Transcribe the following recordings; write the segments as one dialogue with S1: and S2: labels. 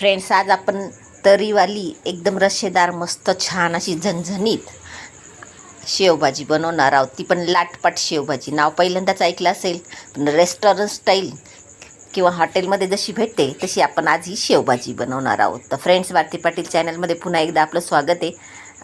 S1: Friends आज आपण तरीवाली एकदम रस्सेदार मस्त छान अशी झणझणीत शेवभाजी बनवणार आहोत. ती पण लाटपाट शेवभाजी. नाव पहिल्यांदाच ऐकलं असेल पण रेस्टॉरंट स्टाईल किंवा हॉटेलमध्ये जशी भेटते तशी आपण आज ही शेवभाजी बनवणार आहोत. तर फ्रेंड्स भारती पाटील चॅनलमध्ये पुन्हा एकदा आपलं स्वागत आहे.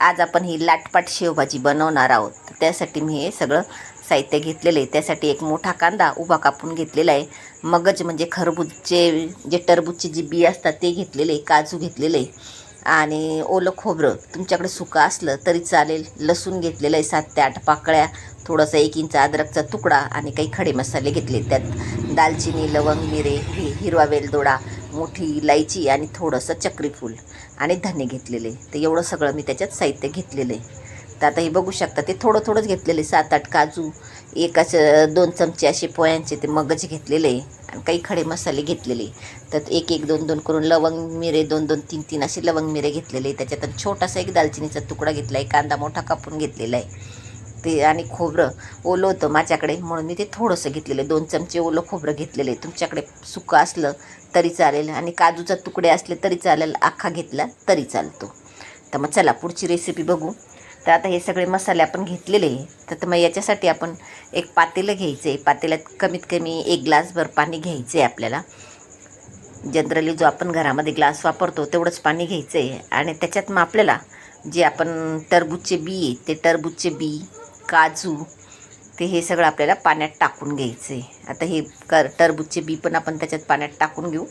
S1: आज आपण ही लाटपाट शेवभाजी बनवणार आहोत. त्यासाठी मी हे सगळं साहित्य घेतलेलं आहे. त्यासाठी एक मोठा कांदा उभा कापून घेतलेला आहे. मगज म्हणजे खरबूजचे जे टरबूजचे जे बी असतात ते घेतलेले आहे काजू घेतलेले आहे. आणि ओलं खोबरं तुमच्याकडे सुकं असलं तरी चालेल. लसूण घेतलेलं आहे सात ते आठ पाकळ्या. थोडंसं एक इंच अद्रकचा तुकडा आणि काही खडे मसाले घेतले त्यात दालचिनी लवंग मिरे हि हिरवा वेलदोडा मोठी इलायची आणि थोडंसं चक्रीफूल आणि धने घेतलेले तर एवढं सगळं मी त्याच्यात साहित्य घेतलेलं आहे. तर आता हे बघू शकता ते थोडं थोडंच घेतलेले सात आठ काजू एकाच दोन चमचे असे पोयांचे ते मगज घेतलेले आणि काही खडे मसाले घेतलेले तर एक एक दोन दोन करून लवंग मिरे दोन दोन तीन तीन असे लवंग मिरे घेतलेले त्याच्यात छोटासा एक दालचिनीचा तुकडा घेतला आहे कांदा मोठा कापून घेतलेला आहे. ते आणि खोबरं ओलं होतं माझ्याकडे म्हणून मी ते थोडंसं घेतलेलं आहे. दोन चमचे ओलं खोबरं घेतलेलं आहे. तुमच्याकडे सुकं असलं तरी चालेल आणि काजूचा तुकडे असले तरी चालेल आखा घेतला तरी चालतो. तर मग चला पुढची रेसिपी बघू. तर आता हे सगळे मसाले आपण घेतलेले तर मग याच्यासाठी आपण एक पातेलं घ्यायचं आहे पातेल्यात कमीत कमी एक ग्लासभर पाणी घ्यायचं आहे आपल्याला. जनरली जो आपण घरामध्ये ग्लास वापरतो तेवढंच पाणी घ्यायचं आहे आणि त्याच्यात मग आपल्याला जे आपण टरबूजचे बी आहे ते टरबूजचे बी काजू ते हे सगळं आपल्याला पाण्यात टाकून घ्यायचं आहे आता हे कर टरबूजचे बी पण आपण त्याच्यात पाण्यात टाकून घेऊ.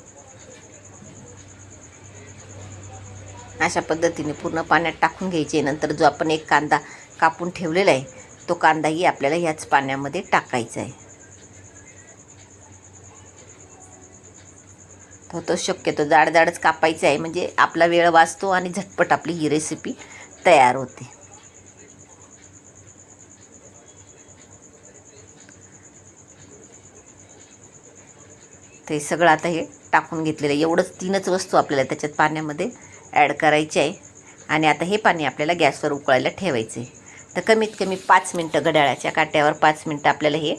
S1: अशा पद्धतीने पूर्ण पाण्यात टाकून घ्यायचे. नंतर जो आपण एक कांदा कापून ठेवलेला आहे तो कांदाही आपल्याला ह्याच पाण्यामध्ये टाकायचा आहे. तो तो शक्यतो जाड जाडच कापायचा आहे म्हणजे आपला वेळ वाचतो आणि झटपट आपली ही रेसिपी तयार होते. ते सगळं आता हे टाकून घेतलेलं आहे. एवढंच तीनच वस्तू आपल्याला त्याच्यात पाण्यामध्ये ॲड करायची आहे. आणि आता हे पाणी आपल्याला गॅसवर उकळायला ठेवायचं आहे. तर कमीत कमी पाच मिनटं घड्याळाच्या काट्यावर पाच मिनटं आपल्याला हे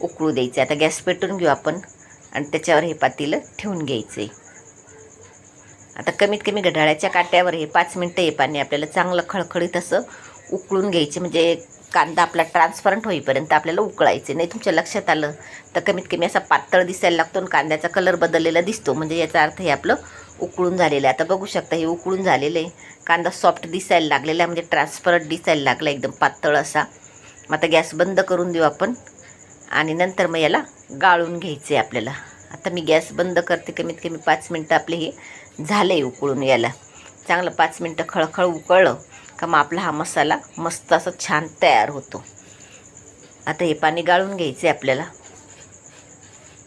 S1: उकळू द्यायचं आहे. आता गॅस पेटून घेऊ आपण आणि त्याच्यावर हे पातेलं ठेवून घ्यायचं आहे. आता कमीत कमी घड्याळाच्या काट्यावर हे पाच मिनटं हे पाणी आपल्याला चांगलं खळखळीत असं उकळून घ्यायचे. म्हणजे कांदा आपला ट्रान्सपरंट होईपर्यंत आपल्याला उकळायचे. नाही तुमच्या लक्षात आलं? तर कमीत कमी असा पातळ दिसायला लागतो आणि कांद्याचा कलर बदललेला दिसतो. म्हणजे याचा अर्थ हे आपलं उकळून झालेलं आहे. आता बघू शकता हे उकळून झालेलं आहे. कांदा सॉफ्ट दिसायला लागलेला आहे म्हणजे ट्रान्सपरंट दिसायला लागला एकदम पातळ असा. मग आता गॅस बंद करून देऊ आपण. आणि नंतर मग याला गाळून घ्यायचं आहे आपल्याला. आता मी गॅस बंद करते कमीत कमी पाच मिनटं आपले हे झाले आहे उकळून याला. चांगलं पाच मिनटं खळखळ उकळलं का मग आपला हा मसाला मस्त असं छान तयार होतो. आता हे पाणी गाळून घ्यायचं आहे आपल्याला.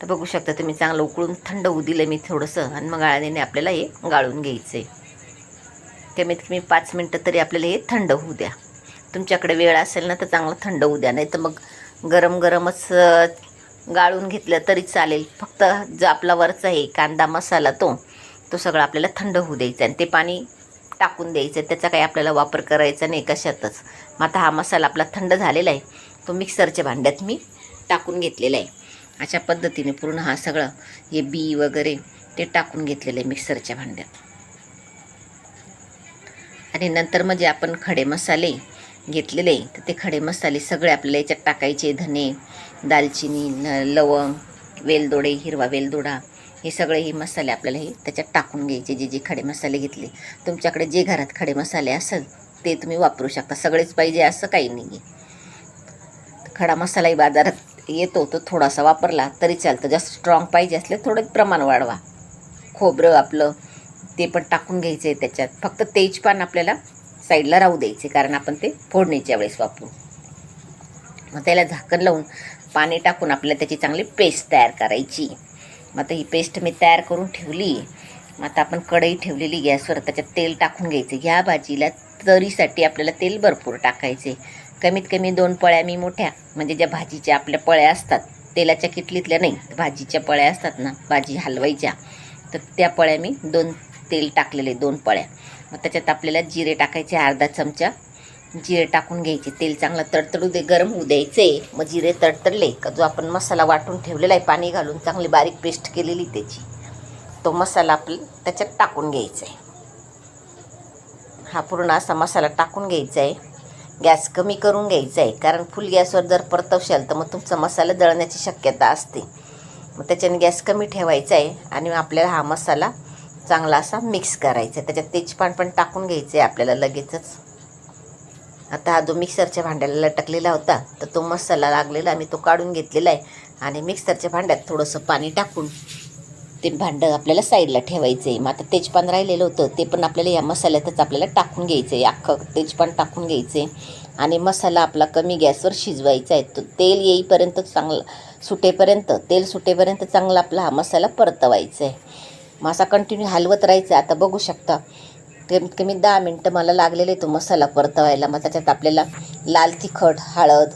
S1: तर बघू शकता तुम्ही चांगलं उकळून थंड होऊ दिलं मी थोडंसं. आणि मग गाळणीने आपल्याला हे गाळून घ्यायचं आहे कमीत कमी पाच मिनटं तरी आपल्याला हे थंड होऊ द्या. तुमच्याकडे वेळ असेल ना तर चांगलं थंड होऊ द्या. नाही तर मग गरम गरमच गाळून घेतलं तरी चालेल. फक्त जो आपला वरचा आहे कांदा मसाला तो तो सगळा आपल्याला थंड होऊ द्यायचा. आणि ते पाणी टाकून द्यायचं. त्याचा काही आपल्याला वापर करायचा नाही कशातच. मग आता हा मसाला आपला थंड झालेला आहे. तो मिक्सरच्या भांड्यात मी टाकून घेतलेला आहे. अशा पद्धतीने पूर्ण हा सगळं हे बी वगैरे ते टाकून घेतलेलं आहे मिक्सरच्या भांड्यात. आणि नंतर म्हणजे आपण खडे मसाले घेतलेले तर ते खडे मसाले सगळे आपल्याला याच्यात टाकायचे धने दालचिनी लवंग वेलदोडे हिरवा वेलदोडा हे सगळे हे मसाले आपल्याला हे त्याच्यात टाकून घ्यायचे जे जे खडे मसाले घेतले. तुमच्याकडे जे घरात खडे मसाले असेल ते तुम्ही वापरू शकता. सगळेच पाहिजे असं काही नाही आहे खडा मसालाही बाजारात येतो तो थोडासा वापरला तरी चालतं. जास्त स्ट्रॉंग पाहिजे असले थोडं प्रमाण वाढवा. खोबरं आपलं ते पण टाकून घ्यायचं आहे त्याच्यात. फक्त तेजपान आपल्याला साईडला राहू द्यायचे कारण आपण ते फोडणीच्या वेळेस वापरू. मग त्याला झाकण लावून पाणी टाकून आपल्याला त्याची चांगली पेस्ट तयार करायची. मग आता ही पेस्ट मी तयार करून ठेवली. मग आता आपण कढई ठेवलेली गॅसवर त्याच्यात तेल टाकून घ्यायचं. ह्या भाजीला तरीसाठी आपल्याला तेल भरपूर टाकायचे कमीत कमी दोन पळ्या मी मोठ्या. म्हणजे ज्या भाजीच्या आपल्या पळ्या असतात तेलाच्या किटलीतल्या नाही भाजीच्या पळ्या असतात ना भाजी हलवायच्या तर त्या पळ्या मी दोन तेल टाकलेले दोन पळ्या. मग त्याच्यात आपल्याला जिरे टाकायचे अर्धा चमचा. जिरे टाकून घ्यायचे तेल चांगलं तडतडू दे गरम होऊ द्यायचे. मग जिरे तडतडले का जो आपण मसाला वाटून ठेवलेला आहे पाणी घालून चांगली बारीक पेस्ट केलेली त्याची तो मसाला आपला त्याच्यात टाकून घ्यायचा आहे. हा पूर्ण असा मसाला टाकून घ्यायचा आहे. गॅस कमी करून घ्यायचा आहे कारण फुल गॅसवर जर परतवशाल तर मग तुमचा मसाला जळण्याची शक्यता असते. मग त्याच्याने गॅस कमी ठेवायचा आहे आणि मग आपल्याला हा मसाला चांगला असा मिक्स करायचा आहे त्याच्यात तेजपान पण टाकून घ्यायचं आहे आपल्याला लगेचच. आता हा जो मिक्सरच्या भांड्याला लटकलेला होता तर तो मसाला लागलेला मी तो काढून घेतलेला आहे. आणि मिक्सरच्या भांड्यात थोडंसं पाणी टाकून ते भांडं आपल्याला साईडला ठेवायचं. आहे मग आता तेजपान राहिलेलं होतं ते पण आपल्याला या मसाल्यातच आपल्याला टाकून घ्यायचं. आहे अख्खं तेजपान टाकून घ्यायचं. आहे आणि मसाला आपला कमी गॅसवर शिजवायचा आहे. तो तेल येईपर्यंत चांगलं सुटेपर्यंत तेल सुटेपर्यंत चांगला आपला हा मसाला परतवायचा आहे. मग असा कंटिन्यू हलवत राहायचं आता बघू शकता कमीत कमी दहा मिनटं मला लागलेले तो मसाला परतवायला. मग त्याच्यात आपल्याला लाल तिखट हळद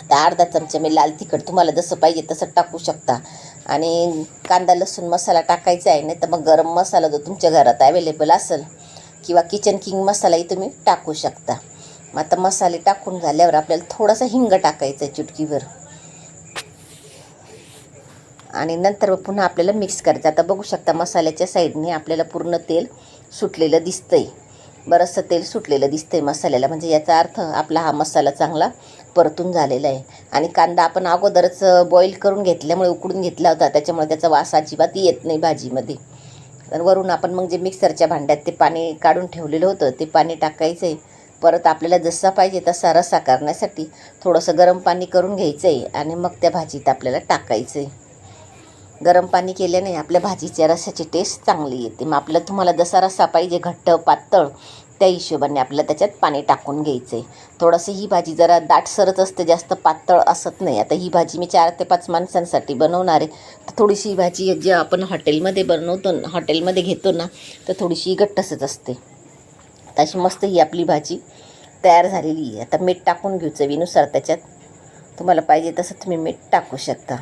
S1: आता अर्धा चमचा मी लाल तिखट तुम्हाला जसं पाहिजे तसं टाकू शकता. आणि कांदा लसूण मसाला टाकायचा आहे नाही तर मग गरम मसाला जो तुमच्या घरात अवेलेबल असेल किंवा किचन किंग मसालाही तुम्ही टाकू शकता. मग आता मसाले टाकून झाल्यावर आपल्याला थोडासा हिंग टाकायचा आहे चुटकीवर आणि नंतर मग पुन्हा आपल्याला मिक्स करायचं. आता बघू शकता मसाल्याच्या साईडने आपल्याला पूर्ण तेल सुटलेलं दिसतंय. बरंचसं तेल सुटलेलं दिसतंय मसाल्याला. म्हणजे याचा अर्थ आपला हा मसाला चांगला परतून झालेला आहे. आणि कांदा आपण अगोदरच बॉईल करून घेतल्यामुळे उकडून घेतला होता. त्याच्यामुळे त्याचा वास अजिबात येत नाही भाजीमध्ये. तर वरून आपण मग जे मिक्सरच्या भांड्यात ते पाणी काढून ठेवलेलं होतं ते पाणी टाकायचं आहे परत आपल्याला जसा पाहिजे तसा रसा करण्यासाठी थोडंसं गरम पाणी करून घ्यायचं आहे आणि मग त्या भाजीत आपल्याला टाकायचं आहे गरम पाणी केल्याने आपल्या भाजीच्या रसाची टेस्ट चांगली येते. मग आपलं तुम्हाला जसा रस्सा पाहिजे घट्ट पातळ त्या हिशोबाने आपल्याला त्याच्यात पाणी टाकून घ्यायचं आहे थोडंसं ही भाजी जरा दाटसरच असते जास्त पातळ असत नाही. आता ही भाजी मी चार ते पाच माणसांसाठी बनवणार आहे. तर थोडीशी ही भाजी जी आपण हॉटेलमध्ये बनवतो ना हॉटेलमध्ये घेतो ना तर थोडीशी घट्टसच असते. तशी मस्त ही आपली भाजी तयार झालेली आहे. आता मीठ टाकून घेऊ चवीनुसार त्याच्यात. तुम्हाला पाहिजे तसं तुम्ही मीठ टाकू शकता.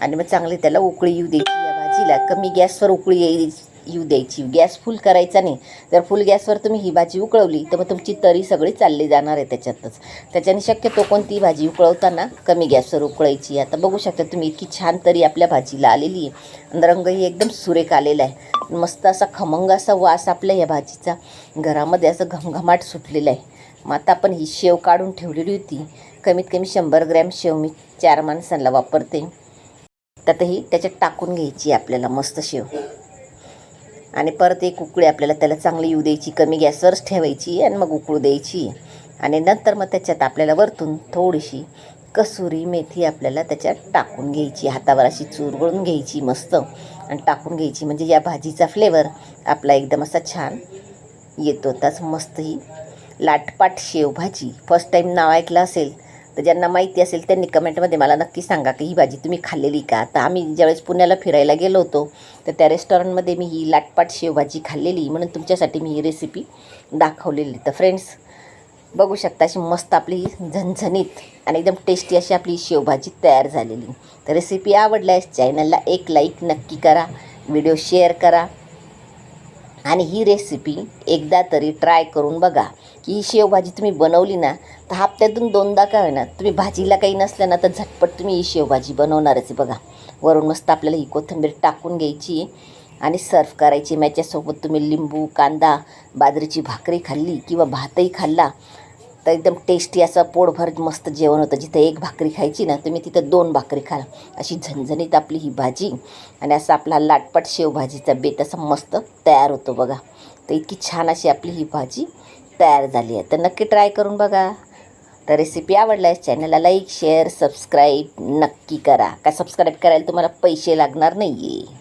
S1: आणि मग चांगली त्याला उकळी येऊ द्यायची या भाजीला. कमी गॅसवर उकळी येईल येऊ द्यायची. गॅस फुल करायचा नाही. जर फुल गॅसवर तुम्ही ही भाजी उकळवली तर मग तुमची तरी सगळी चालली जाणार आहे त्याच्यातच. त्याच्याने शक्यतो कोणती भाजी उकळवताना कमी गॅसवर उकळायची. आता बघू शकता तुम्ही इतकी छान तरी आपल्या भाजीला आलेली आहे. आणि रंगही एकदम सुरेख आलेला आहे. मस्त असा खमंग असा वास आपल्या या भाजीचा. घरामध्ये असं घमघमाट सुटलेला आहे. मग आता आपण ही शेव काढून ठेवलेली होती. कमीत कमी शंभर ग्रॅम शेव मी चार माणसांना वापरते. त्यातही त्याच्यात टाकून घ्यायची आपल्याला मस्त शेव. आणि परत एक उकळी आपल्याला त्याला चांगली येऊ द्यायची कमी गॅसवरच ठेवायची आणि मग उकळू द्यायची. आणि नंतर मग त्याच्यात आपल्याला वरतून थोडीशी कसुरी मेथी आपल्याला त्याच्यात टाकून घ्यायची. हातावर अशी चुरगळून घ्यायची मस्त. आणि टाकून घ्यायची. म्हणजे या भाजीचा फ्लेवर आपला एकदम असा छान येतो. त्याच मस्त ही लाटपाट शेवभाजी फर्स्ट टाईम नाव ऐकलं असेल तर ज्यांना माहिती असेल त्यांनी कमेंटमध्ये मला नक्की सांगा की ही भाजी तुम्ही खाल्लेली का? तर आम्ही ज्यावेळेस पुण्याला फिरायला गेलो होतो तर त्या रेस्टॉरंटमध्ये मी ही लाटपाट शेवभाजी खाल्लेली. म्हणून तुमच्यासाठी मी ही रेसिपी दाखवलेली. तर फ्रेंड्स बघू शकता अशी मस्त आपली झणझणीत आणि एकदम टेस्टी अशी आपली शेवभाजी तयार झालेली. तर रेसिपी आवडल्यास चॅनलला एक लाईक नक्की करा व्हिडिओ शेअर करा. आणि ही रेसिपी एकदा तरी ट्राय करून बघा. की ही शेवभाजी तुम्ही बनवली ना तर हप्त्यातून दोनदा काय होईना तुम्ही भाजीला काही नसलं ना तर झटपट तुम्ही ही शेवभाजी बनवणारच आहे बघा. वरून मस्त आपल्याला ही कोथिंबीर टाकून घ्यायची आणि सर्व करायची. मॅच्यासोबत तुम्ही लिंबू कांदा बाजरीची भाकरी खाल्ली किंवा भातही खाल्ला तर एकदम टेस्टी असं पोटभर मस्त जेवण होतं. जिथं एक भाकरी खायची ना तुम्ही तिथं दोन भाकरी खाल. अशी झणझणीत आपली ही भाजी आणि असं आपला लाटपट शेवभाजीचा बेत असा मस्त तयार होतो बघा. तर इतकी छान अशी आपली ही भाजी तयार झाली आहे. तर नक्की ट्राय करून बघा. तर रेसिपी आवडल्यास चॅनलला लाईक शेअर सबस्क्राईब नक्की करा. का सबस्क्राईब करायला तुम्हाला पैसे लागणार नाही आहे